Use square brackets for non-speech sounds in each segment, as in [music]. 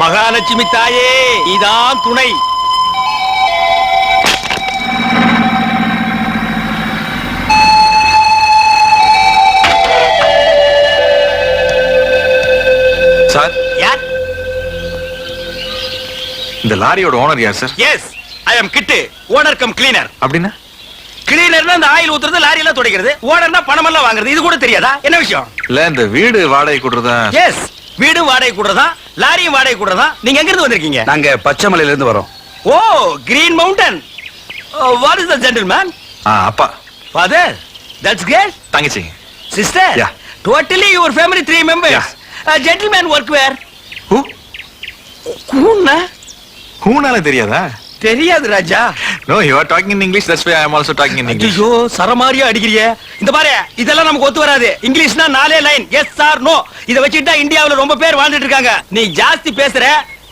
மகாலட்சுமி தாயே இதான் துணை. சார். யார்? இந்த லாரியோட ஓனர் யார் sir? Yes I am Kittu owner cum cleaner அப்படின்னா? கிளீனர்னா அந்த ஆயில் ஊத்துறது லாரி எல்லாம் துடைக்கிறது. ஓனர்னா பணம் எல்லாம் வாங்குறது இது கூட தெரியாதா? என்ன விஷயம்? இல்ல இந்த வீடு வாடகை கொடுறதா? எஸ் வீடு வாடகை கூடுறதா? லாரியும் வாடகை கூடுறதா? நீங்க எங்க இருந்து வந்திருக்கீங்க? நாங்க பச்சைமலையில இருந்து வரோம். ஓ green mountain what is the gentleman ஆ அப்பா. ஃபாதர் தட்ஸ் கிரேட் தங்கச்சிங்க sister. Totally your family three members. Gentleman work where who கூண்ணா ஹூனால தெரியாதா? தெரியாது Raja. No you are talking in English that's why I am also talking in English ஐயோ சரமாரியா அடிக்கிறிய இந்த பாரு இதெல்லாம் நமக்கு ஒத்து வராது. இங்கிலீஷ்னா நாலே லைன் எஸ் சார் நோ இத வச்சுட்டா இந்தியாவுல ரொம்ப பேர் வாழ்ந்துட்டு இருக்காங்க. நீ ஜாஸ்தி பேசுற.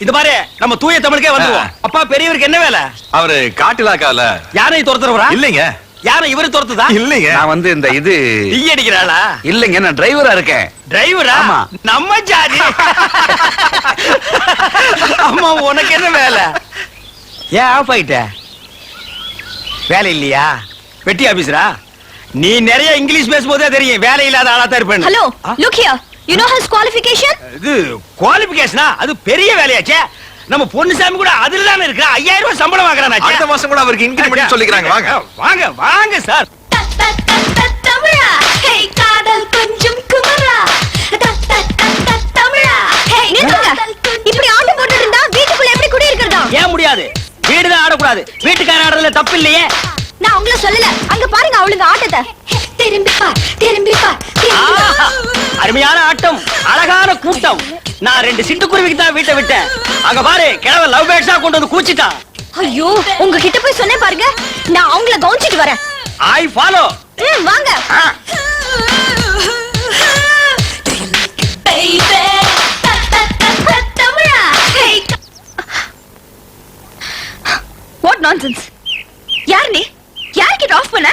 இந்த பாரு நம்ம தூய தமிழுக்கே வந்துருவோம். அப்பா பெரியவருக்கு என்ன வேலை? அவரு காட்டிலாக்கால யானை துரத்துறவரா? இல்லைங்க. யானை இவரு துரத்துதா? இல்லைங்க. நான் வந்து இந்த இது டீ அடிக்கிறாளா? இல்லைங்க நான் டிரைவரா இருக்கேன். டிரைவரா ஆமா. நம்ம ஜாதி. [laughs] அம்மா உனக்கு என்ன வேலை? ஏன் ஆஃப் ஆயிட்ட? வேலை இல்லையா? வெட்டி ஆபீசரா நீ நிறைய இங்கிலீஷ் பேசும்போதே தெரியும். வேலை இல்லாத ஆளா தான் இருப்பேன்னு. Hello, ah? look here. You know his qualification? இது குவாலிபிகேஷனா அது பெரிய வேலையாச்சே. நம்ம பொன்னுசாமி கூட அதுல தானே இருக்கிற? ஐயாயிரம் ரூபாய் சம்பளம் வாங்குறான் அடுத்த மாசம் கூட அவருக்கு இன்கிரிமெண்ட் சொல்லிக்கிறாங்க. வாங்க. வாங்க வாங்க சார் தமிழா. ஹே காதல் கொஞ்சம் குமரா. தமிழா. ஹே இப்படி ஆட்டம் போட்டுட்டு இருந்தா வீட்டுக்குள்ள எப்படி குடி இருக்கிறதா ஏன் முடியாது? வீடுதான் ஆடக்கூடாது. வீட்டுக்கார ஆடுறதுல தப்பு இல்லையே நான் உங்களை சொல்லல. அங்க பாருங்க அவளுங்க ஆட்டத்தை. திரும்பி பார் திரும்பி பார் ஆஹா, அருமையான ஆட்டம் அழகான கூட்டம். நான் ரெண்டு சிட்டுக்குருவிக்கு தான் வீட்டை விட்டேன். அங்க பாரு கிழவன் லவ் பேர்ட்ஸா கொண்டு வந்து கூச்சிட்டான் ஐயோ உங்ககிட்ட போய் சொன்னேன் பாருங்க. நான் அவங்கள கவனிச்சிட்டு வரேன். ஐ ஃபாலோ வாங்க. வாட் நான்சென்ஸ் யார் நீ? யார்கிட்ட ஆஃப் பண்ண?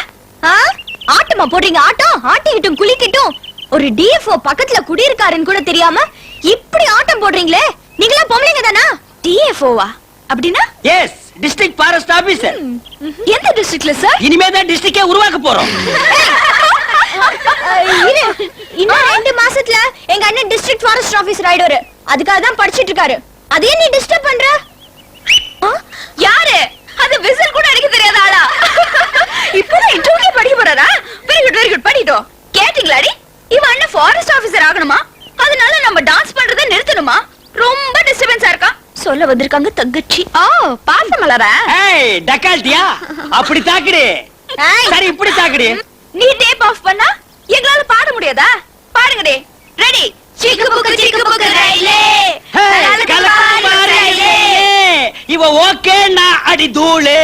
ஆட்டமா போடுறீங்க ஆட்டம் ஆட்டிக்கிட்டும் குளிக்கட்டும். ஒரு டிஎஃப்ஓ பக்கத்துல குடியிருக்காருன்னு கூட தெரியாம இப்படி ஆட்டம் போடுறீங்களே? நீங்களா பொம்பளைங்க தானா? டிஎஃப்ஓவா அப்படின்னா? எஸ் டிஸ்ட்ரிக்ட் ஃபாரஸ்ட் ஆபீசர் எந்த டிஸ்ட்ரிக்ட்ல சார் இனிமே தான் டிஸ்ட்ரிக்டே உருவாக்க போறோம் இன்னும் ரெண்டு மாசத்துல எங்க அண்ணன் டிஸ்ட்ரிக்ட் ஃபாரஸ்ட் ஆபீசர் ஆயிடுவாரு. அதுக்காக தான் படிச்சிட்டு இருக்காரு. அதையே நீ டிஸ்டர்ப் பண்ற? யாரு? அது விசில் கூட அடிக்க தெரியாத ஆளா? இப்பதான் இன்டர்வியூ படிக்க போறாரா? வெரி குட் வெரி குட் படிட்டோம் கேட்டீங்களாடி? இவன் அண்ணன் ஃபாரஸ்ட் ஆபீசர் ஆகணுமா? அதனால நம்ம டான்ஸ் பண்றதை நிறுத்தணுமா? ரொம்ப டிஸ்டர்பன்ஸா இருக்கா? சொல்ல வந்திருக்காங்க தங்கச்சி. ஓ பாச மலரா? ஏய் டக்கால்ட்டியா? அப்படி தாக்குடு. சரி இப்படி தாக்குடு. நீ டேப் ஆஃப் பண்ணா எங்களால பாட முடியாதா? பாடுங்கடே. ரெடி சிக்கு புக்கு சிக்கு புக்கு ரயிலே. கலக்கு பாரு. இவ ஓகே நான் அடி தூளு.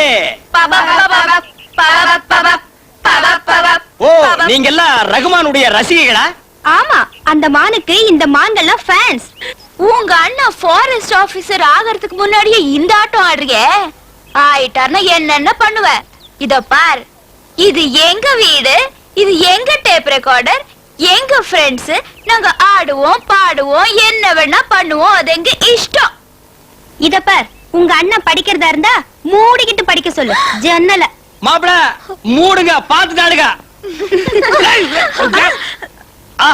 ஓ நீங்க எல்லாம் ரகுமானுடைய ரசிகைகளா? ஆமா அந்த மானுக்கு இந்த மான்கள்லாம் ஃபேன்ஸ் உங்க அண்ணா ஃபாரஸ்ட் ஆபீசர் ஆகிறதுக்கு முன்னாடியே இந்த ஆட்டம் ஆடுறீங்க. ஆயிட்டார்னா என்னென்ன பண்ணுவ? இத பார் இது எங்க வீடு? இது எங்க டேப் ரெக்கார்டர் எங்க ஃப்ரெண்ட்ஸ் நாங்க ஆடுவோம் பாடுவோம் என்ன வேணா பண்ணுவோம் அது எங்க இஷ்டம். இத பார் உங்க அண்ணன் படிக்கிறதா இருந்தா மூடிக்கிட்டு படிக்க சொல்லு. ஜன்னல. மாப்பிள மூடுங்க பாத்துட்டாளுங்க ஆ.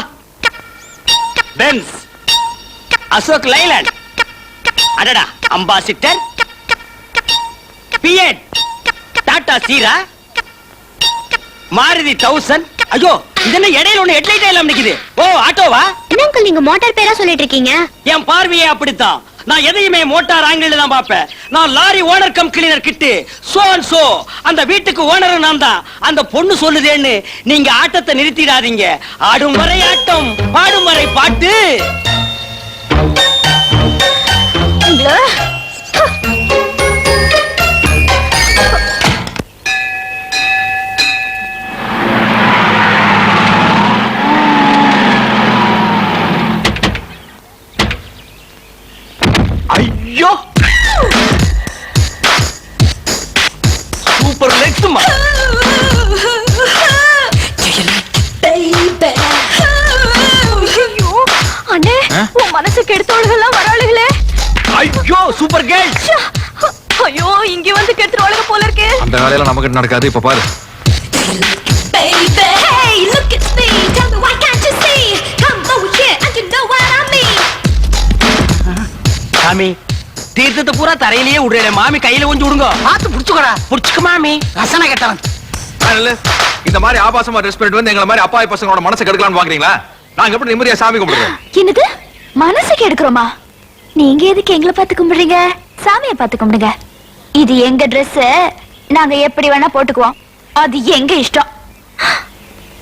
பென்ஸ். அசோக் லைலண்ட் அடடா ambassador Fiat Tata Sierra. Maruti thousand. ஐயோ இது என்ன இடையில ஒண்ணு ஹெட்லைட்டே இல்லாம நிக்குது. ஓ ஆட்டோவா? என்ன நீங்க மோட்டார் பேரா சொல்லிட்டு இருக்கீங்க? என் பார்வையே அப்படித்தான். நான் எதையுமே மோட்டார் ஆங்கிள் தான் பார்ப்பேன். நான் lorry owner cum cleaner Kittu. So and so அந்த வீட்டுக்கு ஓனர் நான் தான். அந்த பொண்ணு சொல்லுதேன்னு நீங்க ஆட்டத்தை நிறுத்திடாதீங்க. ஆடும் வரை ஆட்டம் பாடும் வரை பாட்டு. ஐயோ! சூப்பர் லெக்ஸுமா அண்ணே? உன் மனசு கெடுத்தவளுகெல்லாம் வராளுகளே கேர்ள்ஸ் ச்சே. ஐயோ இங்க வந்து கெடுத்துட்டு ஒழுங்க போல இருக்கு. அந்த வேலையெல்லாம் நமக்கு நடக்காது இப்ப பாரு. சாமி தீர்த்தத்தை பூரா தரையிலேயே விடுறே மாமி கையில கொஞ்சம் விடுங்க. பார்த்து புடிச்சுக்கடா. புடிச்சுக்க மாமி. ரசனை கெட்டவன். இந்த மாதிரி ஆபாசமா ட்ரெஸ் பண்ணிட்டு வந்து எங்களை மாதிரி அப்பாவி பசங்களோட மனசை கெடுக்கலாம்னு பாக்குறீங்களா நாங்க எப்படி நிம்மதியா சாமி கும்பிடுறோம் என்னது? மனசுக்கு எடுக்கிறோமா நீங்க எதுக்கு எங்களை பார்த்து கும்பிடுறீங்க? சாமியை பார்த்து கும்பிடுங்க. இது எங்க Dress நாங்க எப்படி வேணா போட்டுக்குவோம். அது எங்க இஷ்டம்?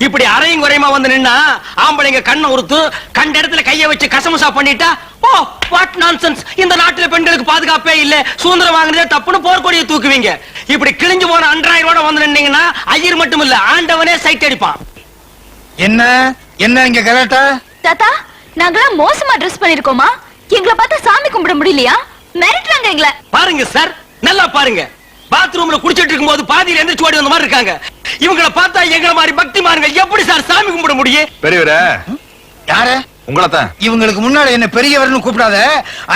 இப்படி அரையும் குறையுமா வந்து நின்னா ஆம்பளைங்க கண்ணை உறுத்து கண்ட இடத்துல கைய வச்சு கசமுசா பண்ணிட்டா ஓ வாட் நான்சென்ஸ் இந்த நாட்டுல பெண்களுக்கு பாதுகாப்பே இல்ல. சுதந்திரம் வாங்குறதே தப்புன்னு போர்க்கொடியை தூக்குவீங்க. இப்படி கிழிஞ்சு போன அன்றாயிரோட வந்து நின்னீங்கன்னா ஐயர் மட்டும் இல்ல ஆண்டவனே சைட் அடிப்பான். என்ன? என்ன இங்க கலாட்டா? தாத்தா நாங்களாம் மோசமா Dress பண்ணிருக்கோமா? எங்களை பார்த்து சாமி கும்பிட முடியலையா? மிரட்டுறாங்க எங்களை. பாருங்க சார் நல்லா பாருங்க. பாத்ரூம்ல குடிச்சிட்டு இருக்கும்போது பாதியில எந்திரிச்சு ஓடி வந்த மாதிரி இருக்காங்க. இவங்கள பார்த்தா எங்களை மாதிரி பக்திமான்கள் எப்படி சார் சாமி கும்பிட முடியும்? பெரியவரே யாரு? உங்களைத்தான். இவங்களுக்கு முன்னாடி என்ன பெரியவர்னு கூப்பிடாத.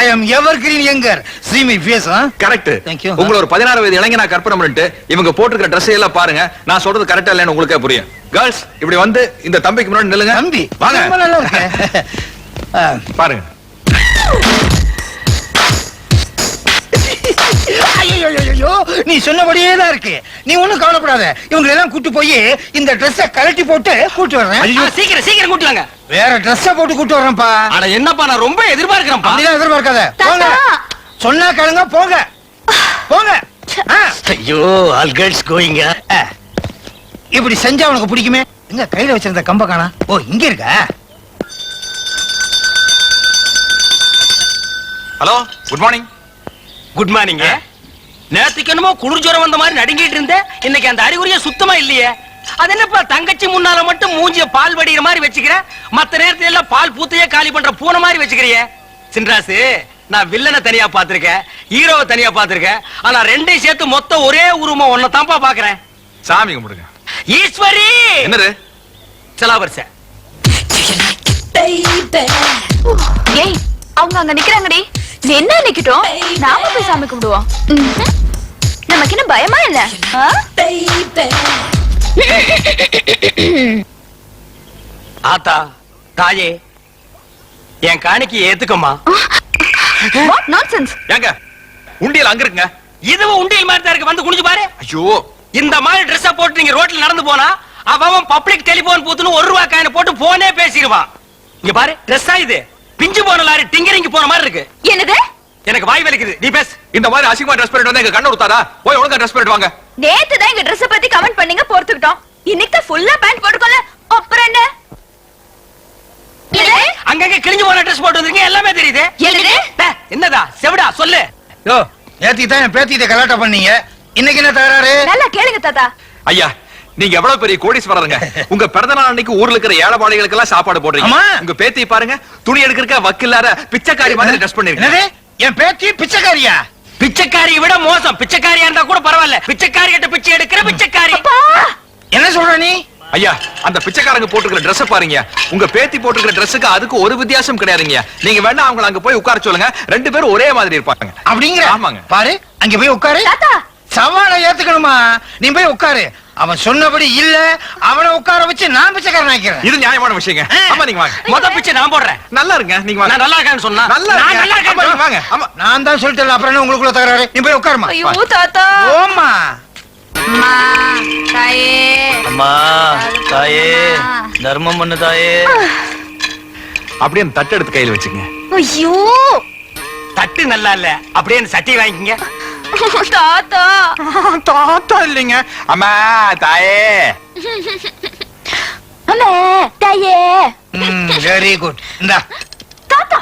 I am ever green younger see my face correct Thank you. உங்களை ஒரு பதினாறு வயது இளைஞனா கற்பனை பண்ணிட்டு இவங்க போட்டுக்கிற ட்ரெஸ் எல்லாம் பாருங்க. நான் சொல்றது கரெக்டா இல்லைன்னு உங்களுக்கே புரியும். கேர்ள்ஸ் இப்படி வந்து இந்த தம்பிக்கு முன்னாடி நில்லுங்க. தம்பி வாங்க. [laughs] பாருங்க. நீ சொன்னபடியே தான் இருக்கு. நீ ஒண்ணும் கவலைப்படாத. இவங்க எல்லாம் கூட்டு போய் இந்த Dress-அ கழட்டி போட்டு கூட்டு வர்றேன். சீக்கிரம் சீக்கிரம் கூட்டுவாங்க வேற Dress-அ போட்டு கூட்டு வர்றேன்ப்பா. அட என்னப்பா நான் ரொம்ப எதிர்பார்க்கிறேன்ப்பா. அப்படிலாம் எதிர்பார்க்காத. போங்க. சொன்னா கேளுங்க போங்க. போங்க. ஐயோ ஆல் கேர்ள்ஸ் கோயிங்க. இப்படி செஞ்சா உனக்கு பிடிக்குமே? எங்க கையில வச்சிருந்த கம்ப காணா? ஓ இங்க இருக்கா? Hello good morning good morning நேத்துக்கு என்னமோ குளிர் ஜுரம் வந்த மாதிரி நடுங்கிட்டு இருந்தேன் இன்னைக்கு அந்த அறிகுறியே சுத்தமா இல்லையே. அது என்னப்பா தங்கச்சி முன்னால மட்டும் மூஞ்சிய பால் வடிகிற மாதிரி வச்சுக்கிற? மத்த நேரத்துல எல்லாம் பால் பூத்தையே காலி பண்ற பூனை மாதிரி வச்சுக்கிறியே. சின்ராசு நான் வில்லனை தனியா பாத்திருக்கேன் ஹீரோவை தனியா பாத்திருக்கேன் ஆனா ரெண்டையும் சேர்த்து மொத்தம் ஒரே உருவமா ஒன்ன தான்ப்பா பாக்குறேன் சாமி கும்பிடுங்க. ஈஸ்வரி! என்னது? செலாவரிசை. ஏய் அவங்க அங்க நிக்கிறாங்கடி. நீ என்ன நிக்கட்டும் நாம போய் சாமி கும்பிடுவோம். நமக்கு என்ன பயமா ஆ? ஆத்தா தாயே என் காணிக்கு ஏத்துக்கம்மா. What nonsense? ஏங்க உண்டியல் அங்க இருக்குங்க. இதுவும் உண்டியல் மாதிரி தான் இருக்கு. வந்து குனிஞ்சு பாரு. ஐயோ. இந்த மாதிரி ட்ரெஸ் போட்டு நீங்க ரோட்ல நடந்து போனா அவன் பப்ளிக் டெலிபோன் பூத்துன்னு ஒரு ரூபா காயின போட்டு போனே பேசிடுவான். இங்க பாரு ட்ரெஸ்ஸா இது. பிஞ்சு போன லாரி டிங்கரிங்க போன மாதிரி இருக்கு. என்னது? எனக்கு வாய் வலிக்குது. நீ பேசு. இந்த மாதிரி அசிங்கமா ட்ரெஸ் பண்ணிட்டு வந்து எங்க கண்ணு ஊத்தாதா போய் ஒழுங்கா ட்ரெஸ் பண்ணிட்டு வாங்க. நேத்து தான் எங்க Dress பத்தி கமெண்ட் பண்ணீங்க பொறுத்துக்கிட்டோம் இன்னைக்கு தான் ஃபுல்லா பேண்ட் போட்டுக்கோல. அப்புறம் என்ன? என்னது? அங்கங்க கிழிஞ்சு போன ட்ரெஸ் போட்டு வந்திருக்கீங்க எல்லாமே தெரியுது. என்னது? டே, என்னதா? செவிடா சொல்லு. யோ நேத்திக்கு தான் என் பேத்திட்ட கலாட்டா பண்ணீங்க. இன்னைக்கு என்ன தகராறு? நல்லா கேளுங்க தாத்தா. ஐயா நீங்க எவ்வளவு பெரிய கோடீஸ்வரருங்க. [laughs] உங்க பிறந்த நாள் அன்னைக்கு ஊர்ல இருக்கிற ஏழைபாளைகளுக்கு எல்லாம் சாப்பாடு போடுறீங்க. உங்க பேத்தி பாருங்க துணி எடுக்கிறக்க வக்கில்லாத பிச்சைக்காரி மாதிரி ட்ரெஸ் என்னது பண்ணிருக்கீங்க. என் பேத்தி பிச்சைக்காரியா? பிச்சைக்காரியை விட மோசம். பிச்சைக்காரியா இருந்தா கூட பரவாயில்ல. பிச்சைக்காரி கிட்ட பிச்சை எடுக்கிற பிச்சைக்காரி. அப்பா! என்ன சொல்ற நீ? ஐயா அந்த பிச்சைக்காரங்க போட்டுக்கிற Dress பாருங்க. உங்க பேத்தி போட்டுக்கிற ட்ரெஸ்ஸுக்கு அதுக்கு ஒரு வித்தியாசம் கிடையாதுங்க. நீங்க வேணா அவங்கள அங்க போய் உட்கார சொல்லுங்க. ரெண்டு பேரும் ஒரே மாதிரி இருப்பாங்க. அப்படிங்கிற? ஆமாங்க. பாரு அங்க போய் உட்காரு. சவாலை ஏத்துக்கணுமா? நீ போய் உட்காரு. அவன் சொன்னபடி இல்ல அவனை உட்கார வச்சு நான் பிச்சைக்காரன் ஆக்கிறேன் இது நியாயமான விஷயங்க. ஆமா நீங்க வாங்க. மொத பிச்சை நான் போடுறேன். நல்லா இருங்க நீங்க நான் வாங்க நல்லா இருக்கேன்னு சொன்னா. நல்லா நான். நல்லா இருக்கேன் வாங்க. ஆமா நான் தான் சொல்லிட்டேன் அப்புறம் என்ன உங்களுக்குள்ள தகராறு? நீ போய் உட்காருமா ஐயோ தாத்தா. ஓமா அம்மா தாயே. அம்மா தாயே. தர்மம் பண்ணு தாயே. அப்படியே தட்டு எடுத்து கையில வச்சுங்க ஐயோ. தட்டு நல்லா இல்ல. அப்படியே சட்டி வாங்கிக்கங்க. [laughs] தாத்தா. தாத்தா இல்லைங்க. அம்மா தாயே. அம்மா தாயே. வெரி குட் இந்தா. தாத்தா.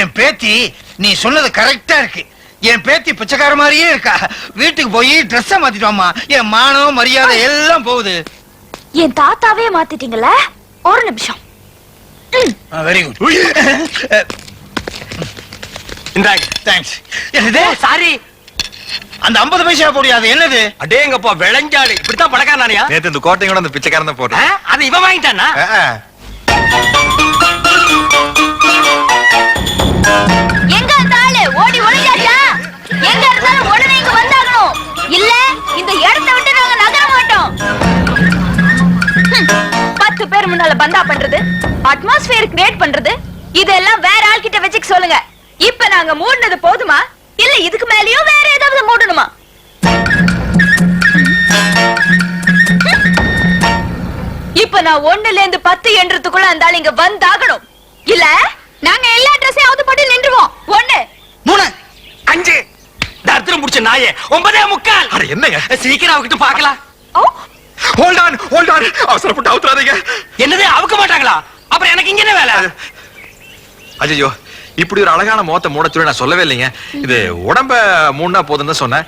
என் பேத்தி நீ சொன்னது கரெக்டா இருக்கு. என் பேத்தி பிச்சைக்கார மாதிரியே இருக்கா. வீட்டுக்கு போய் ட்ரெஸ்ஸ மாத்திட்டோமா என் மானம் மரியாதை எல்லாம் போகுது. என் தாத்தாவே மாத்திட்டீங்களா ஒரு நிமிஷம். வெரி குட் இந்தாங்க தேங்க்ஸ் சாரி அந்த ஐம்பது பைசா பொடி அது என்னது? அடேங்கப்பா விளைஞ்சாடு இப்படித்தான் பழக்காரனானியா நேத்து இந்த கோட்டையோட அந்த பிச்சைக்காரன் தான் போட்டேன் அது இவன் வாங்கிட்டானா? எங்க இருந்தாலே ஓடி ஒளிஞ்சாச்சா? எங்க இருந்தாலும் உடனே இங்க வந்தாகணும். இல்ல இந்த இடத்த விட்டு நாங்க நகர மாட்டோம். பத்து பேர் முன்னால பந்தா பண்றது அட்மாஸ்பியர் கிரியேட் பண்றது இதெல்லாம் வேற ஆள் கிட்ட வச்சுக்க சொல்லுங்க. இப்ப நாங்க மூடினது போதுமா? இல்ல இதுக்கு மேலயும் வேற ஏதாவது மூடணுமா? இப்ப நான் ஒண்ணுல இருந்து பத்து என்றதுக்குள்ள அந்த ஆள் இங்க வந்தாகணும். இல்ல? நாங்க எல்லா ட்ரெஸ்ஸையும் அவுத்து போட்டு நின்றுவோம். ஒண்ணு. மூணு. அஞ்சு. தர்த்தம் முடிச்ச நாயே. ஒன்பதே முக்கால். அட என்னங்க? சீக்கிரம் அவகிட்ட பார்க்கலாம். ஓ. ஹோல்ட் ஆன் ஹோல்ட் ஆன் அவசரப்பட்டு அவுத்துறாதீங்க. என்னது அவுக்க மாட்டாங்களா? அப்புறம் எனக்கு இங்க என்ன வேலை? ஐயோ இப்படி ஒரு அழகான முகத்தை மூட சொல்லி நான் சொல்லவே இல்லைங்க. இது உடம்ப மூணா போதும்னு தான் சொன்னேன்.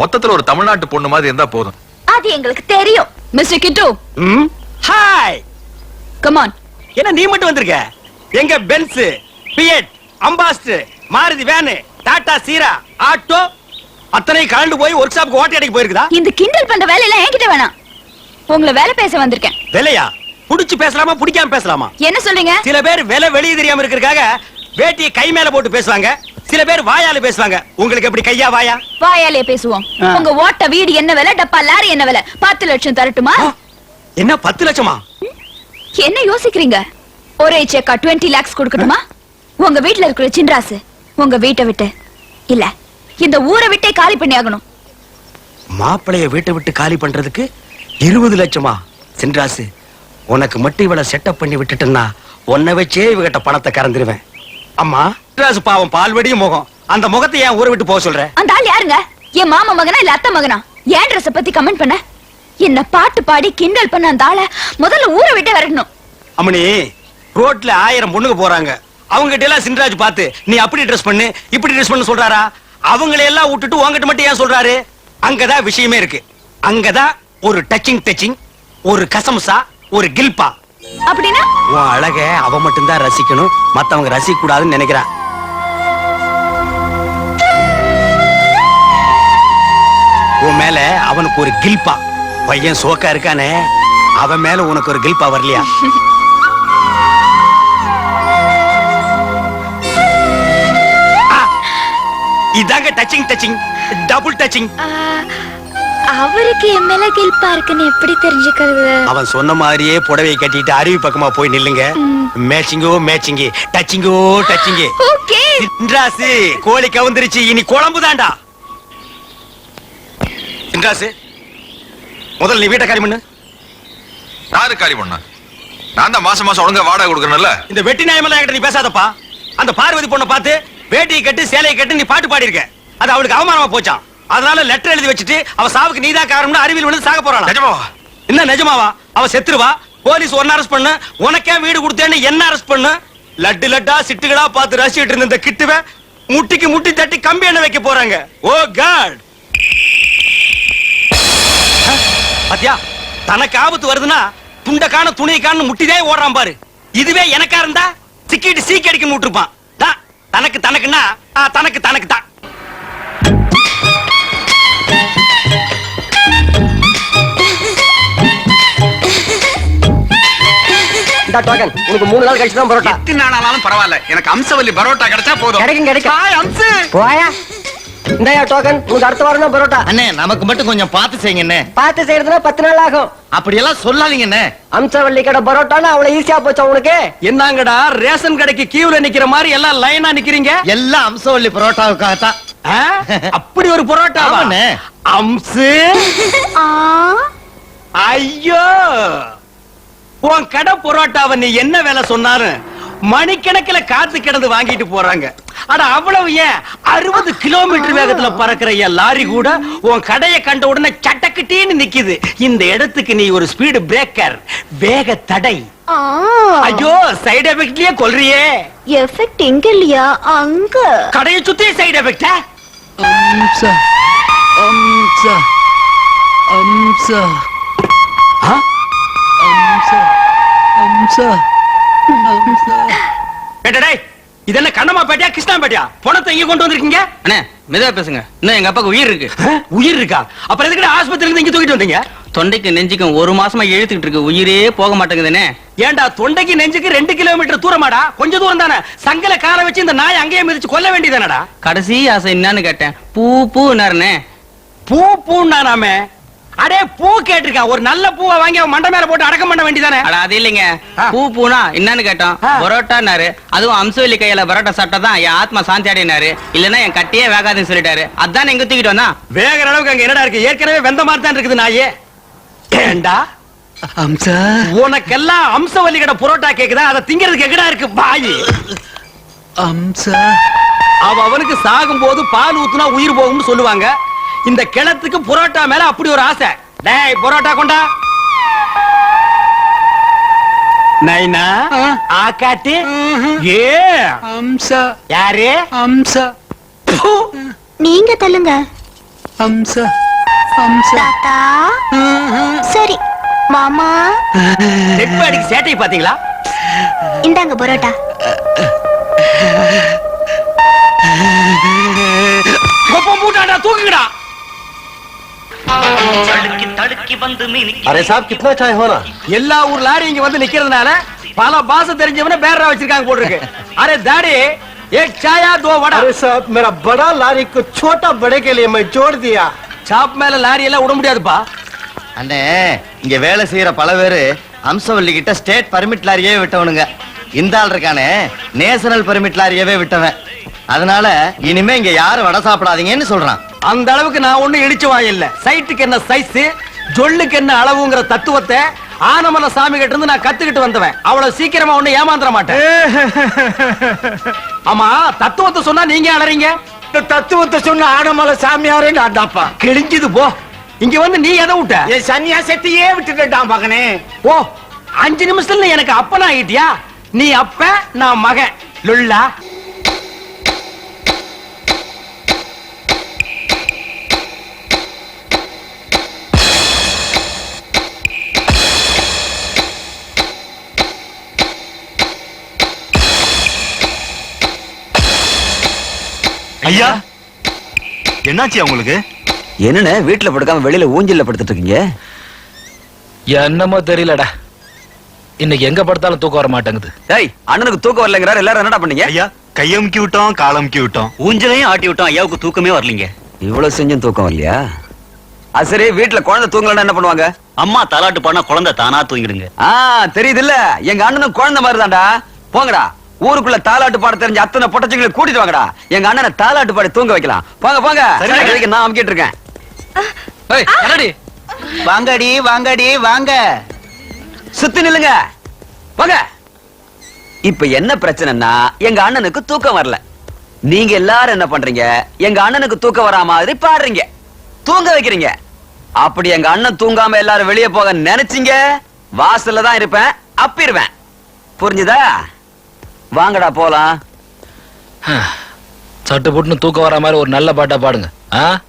மொத்தத்துல ஒரு தமிழ்நாட்டு பொண்ணு மாதிரி இருந்தா போதும். அது எங்களுக்கு தெரியும். மிஸ்டர் கிட்டு. ஹாய் கமான் என்ன நீ மட்டும் வந்திருக்க? எங்க Benz Fiat Ambassador Maruti van Tata Sierra auto அத்தனை கலந்து போய் ஒர்க் ஷாப்க்கு ஓட்டி அடிக்க போயிருக்குதா? இந்த கிண்டல் பண்ற வேலையெல்லாம் என்கிட்ட வேணாம். உங்களை வேலை பேச வந்திருக்கேன். விலையா? புடிச்சு பேசலாமா பிடிக்காம பேசலாமா? என்ன சொல்றீங்க? சில பேர் விலை வெளியே தெரியாம இருக்கிறதுக்காக வேட்டியை கை மேல போட்டு பேசுவாங்க. சில பேர் வாயால பேசுவாங்க. உங்களுக்கு எப்படி கையா வாயா? வாயாலே பேசுவோம். உங்க ஓட்ட வீடு என்ன விலை? டப்பா லாரி என்ன விலை? பத்து லட்சம் தரட்டுமா? என்ன பத்து லட்சமா? என்ன யோசிக்கிறீங்க? ஒரே செக்கா டுவெண்ட்டி லேக்ஸ் கொடுக்கட்டுமா? உங்க வீட்ல இருக்கிற சின்ராசு உங்க வீட்டை விட்டு. இல்ல இந்த ஊரை விட்டே காலி பண்ணி ஆகணும். மாப்பிளைய வீட்டை விட்டு காலி பண்றதுக்கு இருபது லட்சமா? சென்றாசு உனக்கு மட்டும் இவள செட்டப் பண்ணி விட்டுட்டேன்னா உன்னை வச்சே இவகிட்ட பணத்தை கறந்துருவேன். அம்மா சென்றாசு பாவம் பால்வடியும் முகம். அந்த முகத்தை ஏன் ஊரை விட்டு போக சொல்ற? அந்த ஆள் யாருங்க? என் மாமா மகனா இல்ல அத்தை மகனா? ஏன் ட்ரெஸ் பத்தி கமெண்ட் பண்ண? என்ன பாட்டு பாடி கிண்டல் பண்ண அந்த ஆளை முதல்ல ஊரை விட்டே வரணும் அம்மணி ரோட்ல ஆயிரம் பொண்ணுங்க போறாங்க. அவங்க கிட்ட எல்லாம் சின்ராஜ் பார்த்து நீ அப்படி ட்ரெஸ் பண்ணு இப்படி ட்ரெஸ் பண்ணு சொல்றாரா? அவங்களை எல்லாம் விட்டுட்டு உன்கிட்ட மட்டும் ஏன் சொல்றாரு? அங்கதான் விஷயமே இருக்கு. அங்கதான் ஒரு டச்சிங் டச்சிங் ஒரு கசம்சா ஒரு கில்பா. அப்படின்னா? உன் அழக அவ மட்டும்தான் ரசிக்கணும். மத்தவங்க ரசிக்க கூடாதுன்னு நினைக்கிறா. உன் மேல அவனுக்கு ஒரு கில்பா பையன் சோக்கா இருக்கானே. அவன் மேல உனக்கு ஒரு கில்பா வரலையா? இதாங்க டச்சிங் டச்சிங் டபுள் டச்சிங் அவருக்கு என் மேல கில்பா இருக்குன்னு எப்படி தெரிஞ்சுக்கிறது? அவன் சொன்ன மாதிரியே புடவை கட்டிட்டு அருவி பக்கமா போய் நில்லுங்க. மேட்சிங்கோ மேட்சிங்கு. டச்சிங்கோ டச்சிங்கு. [gasps] ஓகே. இன்றாசு கோழி கவுந்திருச்சு. இனி குழம்பு தான்டா இன்றாசு முதல்ல நீ வீட்டை காரி பண்ணு. யாரு காரி பண்ணா? நான் தான் மாசம் மாசம் ஒழுங்கா வாடகை கொடுக்கறேன்ல. இந்த வெட்டி நாயமெல்லாம் என்கிட்ட நீ பேசாதப்பா. அந்த பார்வதி பொண்ணை பார்த்து வேட்டியை கட்டு சேலையை கட்டு நீ பாட்டு பாடி இருக்க அது அவளுக்கு அவமானமா போச்சாம். அதனால லெட்டர் எழுதி வச்சுட்டு அவ சாவுக்கு நீதான் காரணம்னு அறிவியல் விழுந்து சாக போறாளா நிஜமாவா? என்ன நிஜமாவா? அவ செத்துருவா? போலீஸ் ஒன்னு அரெஸ்ட் பண்ணு. உனக்கே வீடு கொடுத்தேன்னு என்ன அரெஸ்ட் பண்ணு? லட்டு லட்டா சிட்டுகளா பார்த்து ரசிச்சிட்டு இருந்த இந்த கிட்டுவ முட்டிக்கு முட்டி தட்டி கம்பி எண்ணெய் வைக்க போறாங்க. ஓ காட் பாத்தியா? தனக்கு ஆபத்து வருதுன்னா துண்டக்கான துணிக்கான முட்டிதே ஓடுறான் பாரு. இதுவே எனக்கா இருந்தா சிக்கிட்டு சீக்கி அடிக்க விட்டுருப்பான் தனக்கு தனக்குன்னா தனக்கு தனக்கு தான். இந்த டோக்கன் உனக்கு மூணு நாள் கழிச்சு தான் பரோட்டா. எத்தனை நாள் ஆனாலும் பரவாயில்ல. எனக்கு அம்சவல்லி பரோட்டா கிடைச்சா போதும். கிடைக்கும் கிடைக்கும். ஹாய், அம்சு. போயா? இந்தாயா டோக்கன் உனக்கு அடுத்த வாரம் தான் பரோட்டா. அண்ணே நமக்கு மட்டும் கொஞ்சம் பார்த்து செய்யுங்க அண்ணே. பார்த்து செய்யறதுனா பத்து நாள் ஆகும். அப்படியெல்லாம் சொல்லாதீங்க அண்ணே. அம்சவள்ளி கடை பரோட்டான்னு அவ்வளவு ஈஸியா போச்சா உனக்கு? என்னங்கடா ரேஷன் கடைக்கு கியூல நிக்கிற மாதிரி எல்லாம் லைனா நிக்கிறீங்க? எல்லாம் அம்சவள்ளி பரோட்டாவுக்காகத்தான். ஆ? அப்படி ஒரு பரோட்டா. அம்சு. ஐயோ! உன் கடை பரோட்டாவை நீ என்ன வேலை சொன்னாலும் மணிக்கணக்கில் காத்து கிடந்து வாங்கிட்டு போறாங்க. அட அவ்வளவு ஏன்? அறுபது கிலோமீட்டர் வேகத்துல பறக்கிற என் லாரி கூட உன் கடையை கண்ட உடனே சட்டக்கிட்டேன்னு நிக்குது. இந்த இடத்துக்கு நீ ஒரு ஸ்பீடு பிரேக்கர் வேக தடை. ஐயோ சைடு எஃபெக்ட்லயே கொல்றியே. எஃபெக்ட் எங்க இல்லையா? அங்க. கடையை சுத்தி சைடு எஃபெக்டா அம்சா அம்சா அம்சா அம்சா அம்சா அம்சா டேய் இது என்ன கண்ணம்மா பேட்டியா கிருஷ்ணா பேட்டியா? பணத்தை இங்க கொண்டு வந்திருக்கீங்க? அண்ணே மெதுவா பேசுங்க. இன்னும் எங்க அப்பாக்கு உயிர் இருக்கு? உயிர் இருக்கா? அப்புறம் எதுக்கு ஆஸ்பத்திரியில இருந்து இங்க தூக்கிட்டு வந்தீங்க? தொண்டைக்கு நெஞ்சுக்கும் ஒரு மாசமா இழுத்துக்கிட்டு இருக்கு. உயிரே போக மாட்டேங்குதுண்ணே. ஏன்டா தொண்டைக்கு நெஞ்சுக்கு ரெண்டு கிலோமீட்டர் தூரமாடா? கொஞ்ச தூரம் தானே. சங்கல காலை வச்சு இந்த நாய் அங்கேயே மிதிச்சு கொல்ல வேண்டியதானடா கடைசி ஆசை என்னன்னு கேட்டேன். பூ பூ நரணே பூ பூண்டானாமே அடே பூ கேட்டிருக்கான் ஒரு நல்ல பூவை வாங்கி அவன் மண்டை மேல போட்டு அடக்கம் பண்ண வேண்டியதானே? அட அது இல்லைங்க. பூ பூனா என்னன்னு கேட்டோம். பரோட்டானாரு அதுவும் அம்சவல்லி கையில பரோட்டா சாப்பிட்டா தான் என் ஆத்மா சாந்தி அடையினாரு. இல்லன்னா என் கட்டியே வேகாதுன்னு சொல்லிட்டாரு. அதான் எங்க தூக்கிட்டு வந்தான். வேகிற அளவுக்கு அங்க என்னடா இருக்கு? ஏற்கனவே வெந்த மாதிரி தான் இருக்குது நாயே. ஏண்டா? அம்சா. உனக்கெல்லாம் அம்சவல்லி கடை புரோட்டா கேக்குதா? அதை திங்கிறதுக்கு எங்கடா இருக்கு பாய் அம்சா. அவ அவனுக்கு சாகும் போது பால் ஊத்துனா உயிர் போகும்னு சொல்லுவாங்க. இந்த கிணத்துக்கு புரோட்டா மேல அப்படி ஒரு ஆசை. டேய் புரோட்டா கொண்டா. நைனா ஆக்காட்டு ஏ. அம்சா. யாரு? அம்சா. நீங்க தள்ளுங்க. அம்சா. அம்சா. தாத்தா. சரி மாமா. செப்பு அடிக்கு சேட்டை பாத்தீங்களா இந்தாங்க பரோட்டா. கொப்பம் பூட்டாடா தூக்குங்கடா अरे साहब कितना चाय होना எல்லா ஊர் லாரி இங்க வந்து நிக்கிறதுனால பல பாச தெரிஞ்சவன பேரா வச்சிருக்காங்க போட்டுருக்கு அரே தாடி एक சாயா दो வடா अरे साहब मेरा बड़ा लारी को छोटा बड़े के लिए मैं जोड़ दिया சாப் மேல லாரி எல்லாம் விட முடியாதுப்பா அண்ணே இங்க வேலை செய்யற பல பேரு அம்சவல்லி கிட்ட ஸ்டேட் பர்மிட் லாரியே விட்டவனுங்க இந்த ஆள் இருக்கானே நேஷனல் பர்மிட் லாரியவே விட்டவன் அதனால இனிமே இங்க யாரும் வடை சாப்பிடாதீங்கன்னு சொல்றான் அந்த அளவுக்கு நான் ஒண்ணு இடிச்சு வாய் இல்ல. சைட்டுக்கு என்ன சைஸ் ஜொல்லுக்கு என்ன அளவுங்கிற தத்துவத்தை ஆனமல சாமி கிட்ட இருந்து நான் கத்துக்கிட்டு வந்தவன். அவ்வளவு சீக்கிரமா ஒண்ணு ஏமாந்துட மாட்டேன். ஆமா தத்துவத்தை சொன்னா நீங்க அலறீங்க? தத்துவத்தை சொன்ன ஆனமலை சாமியாரே நான் தாப்பா கிழிஞ்சது போ. இங்க வந்து நீ எதை விட்ட என் சன்னியாசத்தையே விட்டுட்டேன் மகனே. ஓ அஞ்சு நிமிஷத்துல எனக்கு அப்பன் ஆகிட்டியா நீ அப்ப நான் மகன். லுல்லா. ஐயா! என்னாச்சு உங்களுக்கு? என்னண்ணே வீட்டுல படுக்காம வெளியில ஊஞ்சல்ல படுத்துட்டு இருக்கீங்க என்னமோ தெரியலடா. இன்னைக்கு எங்க படுத்தாலும் தூக்கம் வர மாட்டேங்குது. டேய் அண்ணனுக்கு தூக்கம் வரலங்கிறாரு எல்லாரும் என்னடா பண்ணீங்க? ஐயா கையமுக்கி விட்டோம் காலமுக்கி விட்டோம். ஊஞ்சலையும் ஆட்டி விட்டோம் ஐயாவுக்கு தூக்கமே வரலீங்க. இவ்வளவு செஞ்சும் தூக்கம் வரலையா? அது சரி வீட்டுல குழந்தை தூங்கலன்னா என்ன பண்ணுவாங்க? அம்மா தாலாட்டு பண்ணா குழந்தை தானா தூங்கிடுங்க. ஆ தெரியுது இல்ல எங்க அண்ணனும் குழந்தை மாதிரிதான்டா. போங்கடா. ஊருக்குள்ள தாலாட்டு பாட தெரிஞ்ச அத்தனை பொட்டச்சிங்களை கூட்டிட்டு வாங்கடா. எங்க அண்ணனை தாலாட்டு பாடி தூங்க வைக்கலாம். போங்க போங்க. நான் அமுக்கிட்டு இருக்கேன். வாங்கடி வாங்கடி வாங்க. சுத்தி நில்லுங்க. போங்க. இப்ப என்ன பிரச்சனைன்னா எங்க அண்ணனுக்கு தூக்கம் வரல. நீங்க எல்லாரும் என்ன பண்றீங்க? எங்க அண்ணனுக்கு தூக்கம் வரா மாதிரி பாடுறீங்க. தூங்க வைக்கிறீங்க. அப்படி எங்க அண்ணன் தூங்காம எல்லாரும் வெளியே போக நினைச்சீங்க? வாசல்ல தான் இருப்பேன் அப்பிருவேன் புரிஞ்சுதா? வாங்கடா போலாம். சட்டு புட்டுன்னு தூக்கம் வர மாதிரி ஒரு நல்ல பாட்டா பாடுங்க. ஆ?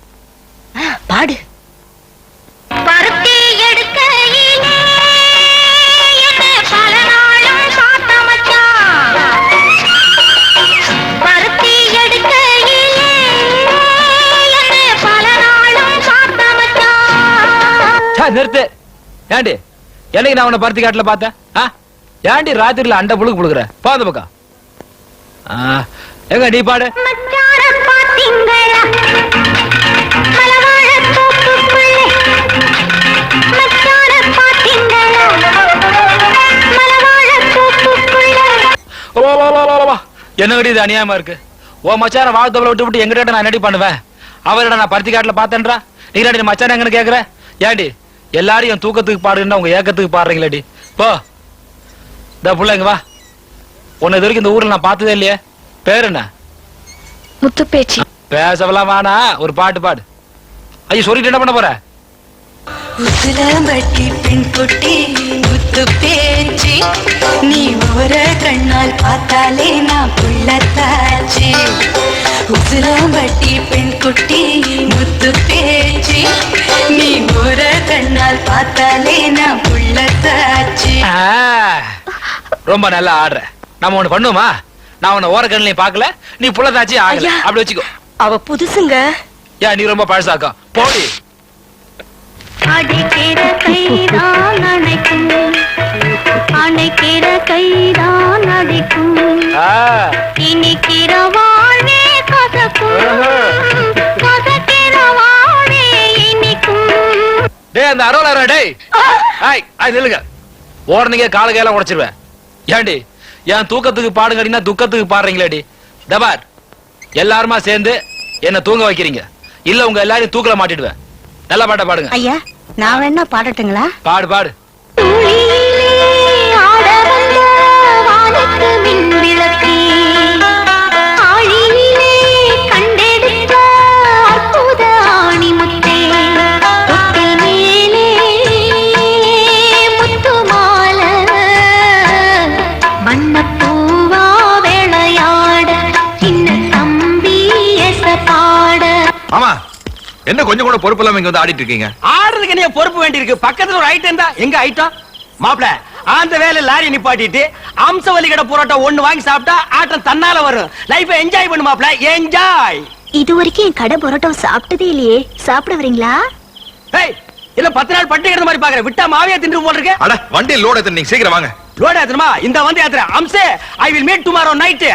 பாடு. நிறுத்து. ஏண்டி? என்னைக்கு நான் உன்னை பருத்தி காட்டுல பார்த்தேன்? ஆ? ஏண்டி ராத்திரில அண்டை புழுக்கு புழுக்குற? போ அந்த பக்கம். ஆ, எங்க நீ பாடு. என்னங்கடி இது அநியாயமா இருக்கு? ஓ மச்சான வாழ்த்தவளை விட்டு விட்டு எங்கிட்ட நான் என்னடி பண்ணுவேன்? அவரோட நான் பருத்தி காட்டுல பார்த்தேன்றா? நீ மச்சான எங்கன்னு கேக்குற? ஏண்டி எல்லாரும் என் தூக்கத்துக்கு பாடுன்னா உங்க ஏக்கத்துக்கு பாடுறீங்களேடி. போ. இந்த புள்ள இங்க வா. உன்னை இது வரைக்கும் இந்த ஊர்ல நான் பார்த்ததே இல்லையே. பேர் என்ன? முத்துப்பேச்சி. பேசவெல்லாம் வேணா. ஒரு பாட்டு பாடு. ஐயோ சொல்லிட்டு என்ன பண்ண போற? உசிலம்பட்டி பெண் குட்டி முத்து பேச்சு நீ ஒரு கண்ணால் பார்த்தாலே நான் புள்ளத்தாச்சு. உசிலம்பட்டி பெண் குட்டி முத்து பேச்சு நீ ஒரு கண்ணால் பார்த்தாலே நான் புள்ளத்தாச்சு. ஆ, ரொம்ப நல்லா ஆடுற. நம்ம ஒண்ணு பண்ணுவோமா? நான் உன்னை ஓர கண்ணிலையும் பார்க்கல. நீ புள்ளதாச்சி ஆகல. அப்படி வச்சுக்கோ. அவ புதுசுங்க. ஏன் நீ ரொம்ப பழசாக்கா போடி. அடிக்கிற கைதான் அணைக்கும். அணைக்கிற கைதான் அடிக்கும். இனிக்கிற வாழ்வே கசக்கும். கசக்கிற வாழ்வே இனிக்கும். டேய் இந்த அரோல டேய். ஹாய் ஹாய் நில்லுங்க. ஓடுனீங்க கால கையெல்லாம் உடைச்சிருவேன். ஏண்டி என் தூக்கத்துக்கு பாடுங்கடினா துக்கத்துக்கு பாடுறீங்களேடி? தபார் எல்லாருமா சேர்ந்து என்ன தூங்க வைக்கிறீங்க. இல்ல உங்க எல்லாரையும் தூக்கல மாட்டிடுவேன். நல்ல பாட்டா பாடுங்க. ஐயா நான் வேணா பாடட்டுங்களா? பாடு பாடு. என்ன கொஞ்சம் கூட பொறுப்பு இல்லாம இங்க வந்து ஆடிட்டு இருக்கீங்க? ஆடுறதுக்கு என்ன பொறுப்பு வேண்டி இருக்கு பக்கத்துல ஒரு ஐட்டம் தான் எங்க ஐட்டம் மாப்ள அந்த வேலை லாரி நிப்பாட்டிட்டு அம்சவல்லி கடை புரோட்டா ஒண்ணு வாங்கி சாப்பிட்டா ஆட்டம் தன்னால வரும். லைஃப் என்ஜாய் பண்ணு மாப்ள என்ஜாய் இது வரைக்கும் என் கடை பரோட்டா சாப்பிட்டதே இல்லையே. சாப்பிட வரீங்களா? ஏய் இல்ல பத்து நாள் பட்டு கிடந்த மாதிரி பாக்குறேன் விட்டா மாவியா தின்று போல இருக்கு. அட வண்டி லோட் எத்தனை நீங்க சீக்கிரம் வாங்க. லோட் ஏத்துமா இந்த வந்து ஏத்துற அம்சே I will meet tomorrow night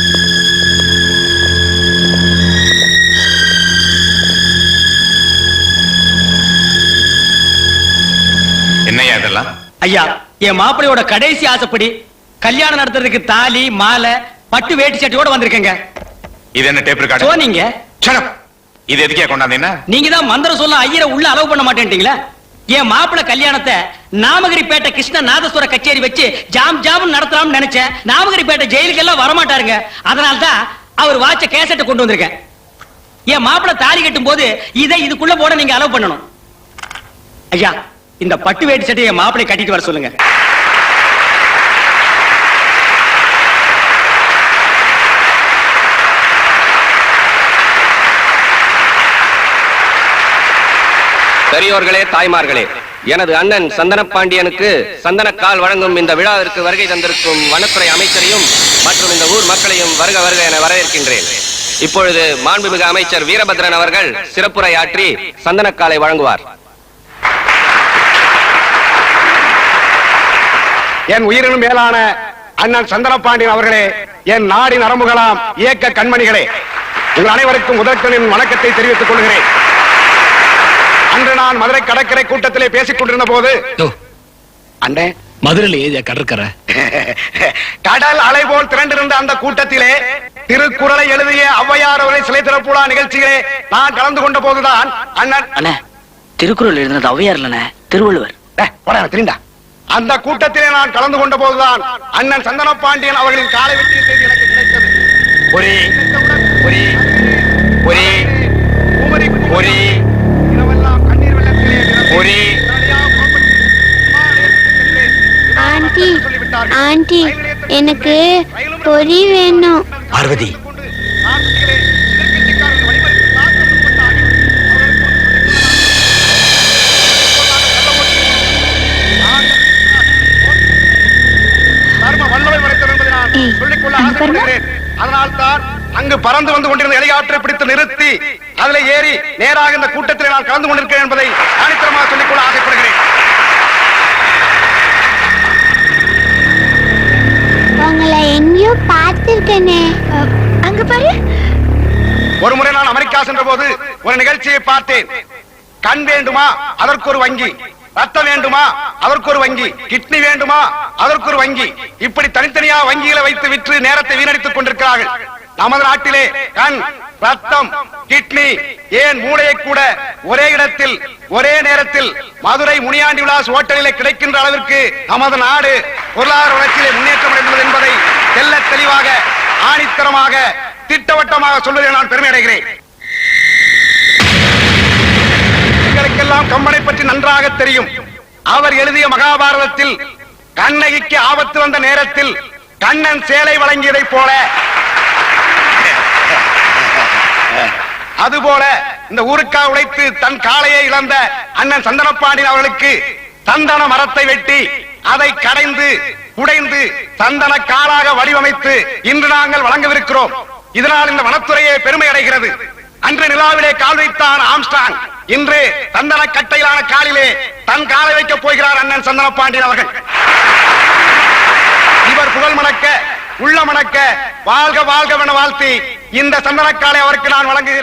என்னையா இதெல்லாம்? ஐயா என் மாப்பிளையோட கடைசி ஆசைப்படி கல்யாணம் நடத்துறதுக்கு தாலி மாலை பட்டு வேட்டி சட்டையோட வந்திருக்கேங்க. இது என்ன டேப் சோனிங்க இது எதுக்கே கொண்டாந்தீங்கன்னா நீங்க தான் மந்திரம் சொல்ல ஐயரை உள்ள அலோவ் பண்ண மாட்டேன்ட்டீங்களா? என் மாப்பிள கல்யாணத்தை நாமகிரிப்பேட்டை கிருஷ்ண நாதஸ்வர கச்சேரி வச்சு ஜாம் ஜாம் நடத்தலாம்னு நினைச்சேன். நாமகிரிப்பேட்டை ஜெயிலுக்கு எல்லாம் வரமாட்டாருங்க. அதனால தான் அவர் வாட்ச கேசட்டை கொண்டு வந்திருக்கேன். என் மாப்பிள தாலி கட்டும் போது இதை இதுக்குள்ள போட நீங்க அலோவ் பண்ணணும். ஐயா இந்த பட்டு வேட்டி சட்டையை மாப்பிளை கட்டிட்டு வர சொல்லுங்க. பெரியோர்களே தாய்மார்களே எனது அண்ணன் சந்தன பாண்டியனுக்கு சந்தனக்கால் வழங்கும் இந்த விழாவிற்கு வருகை தந்திருக்கும் வனத்துறை அமைச்சரையும் மற்றும் இந்த ஊர் மக்களையும் வருக வருக என வரவேற்கின்றேன். இப்பொழுது மாண்புமிகு அமைச்சர் வீரபத்ரன் அவர்கள் சிறப்புரை ஆற்றி சந்தனக்காலை வழங்குவார். என் உயிரினும் மேலான அண்ணன் சந்தனபாண்டியன் அவர்களே என் நாடி நரம்புகளாம் இயக்க கண்மணிகளே உங்கள் அனைவருக்கும் முதற்கனின் வணக்கத்தை தெரிவித்துக் கொள்கிறேன். அன்று நான் மதுரை கடற்கரை கூட்டத்திலே பேசிக் கொண்டிருந்த போது அண்ணே. மதுரையில் கடற்கரை? [laughs] கடல் அலை போல் திரண்டிருந்த அந்த கூட்டத்திலே திருக்குறளை எழுதிய ஔவையார் அவரை சிலை திறப்புலா நிகழ்ச்சியிலே நான் கலந்து கொண்ட போதுதான் அண்ணன். அண்ணே திருக்குறள் எழுதினது ஔவையார் இல்லண்ணே திருவள்ளுவர். திருண்டா. அந்த கூட்டத்திலே நான் கலந்து கொண்ட போதுதான் அண்ணன் சந்தன பாண்டியன் அவர்களின் காலை வெட்டிய செய்தி எனக்கு கிடைத்தது ஒரே ஒரே ஒரே பூமரி ஒரே இரவெல்லாம் கண்ணீர் வெள்ளத்திலே ஒரே. ஆண்டி. ஆண்டி எனக்கு பொரி வேணும் பார்வதி சொல்லிக்கொள்ள அங்க பாருங்க. ஆசைப்படுகிறேன். அதனால் தான் அங்கு பறந்து வந்து கொண்டிருந்த ஹெலிகாப்டரை பிடித்து நிறுத்தி அதில் ஏறி நேராக இந்த கூட்டத்தில் நான் கலந்து கொண்டிருக்கிறேன் என்பதை ஆணித்தரமாக சொல்லிக்கொள்ள ஆசைப்படுகிறேன். உங்களை எங்கேயோ பார்த்திருக்கேனே. அங்க பாரு. ஒரு முறை நான் அமெரிக்கா சென்ற போது ஒரு நிகழ்ச்சியை பார்த்தேன். கண் வேண்டுமா? அதற்கு ஒரு வங்கி. ரத்தம் வேண்டுமா? அதற்கு ஒரு வங்கி. கிட்னி வேண்டுமா? அதற்கு ஒரு வங்கி. இப்படி தனித்தனியா வங்கிகளை வைத்து விற்று நேரத்தை வீணடித்துக் கொண்டிருக்கிறார்கள். நமது நாட்டிலே கண் ரத்தம் கிட்னி ஏன் மூளையை கூட ஒரே இடத்தில் ஒரே நேரத்தில் மதுரை முனியாண்டி விலாஸ் ஹோட்டலிலே கிடைக்கின்ற அளவிற்கு நமது நாடு பொருளாதார வளர்ச்சியிலே முன்னேற்றம் அடைந்துள்ளது என்பதை தெல்ல தெளிவாக ஆணித்தரமாக திட்டவட்டமாக சொல்வதை நான் பெருமை அடைகிறேன். எல்லாம் கம்பனை பற்றி நன்றாக தெரியும். அவர் எழுதிய மகாபாரதத்தில் கண்ணகிக்கு ஆபத்து வந்த நேரத்தில் கண்ணன் சேலை வழங்கியதை போல. அதுபோல இந்த ஊருக்கா உழைத்து தன் காலையை இழந்த அண்ணன் சந்தனப்பாண்டியன் அவர்களுக்கு சந்தன மரத்தை வெட்டி அதை கடைந்து உடைந்து சந்தன காலாக வடிவமைத்து இன்று நாங்கள் வழங்கவிருக்கிறோம். இதனால் இந்த வனத்துறையே பெருமை அடைகிறது. அன்று நிலாவிலே கால் வைத்தான் ஆம்ஸ்டாங். இன்று சந்தன கட்டையிலான காலிலே தன் காலை வைக்கப் போகிறார் அண்ணன் சந்தன பாண்டியன் அவர்கள். இவர் புகழ் மணக்க உள்ள மணக்க வாழ்க வாழ்கவென வாழ்த்தி இந்த சந்தனக்காலை அவருக்கு நான் வழங்குகிறேன்.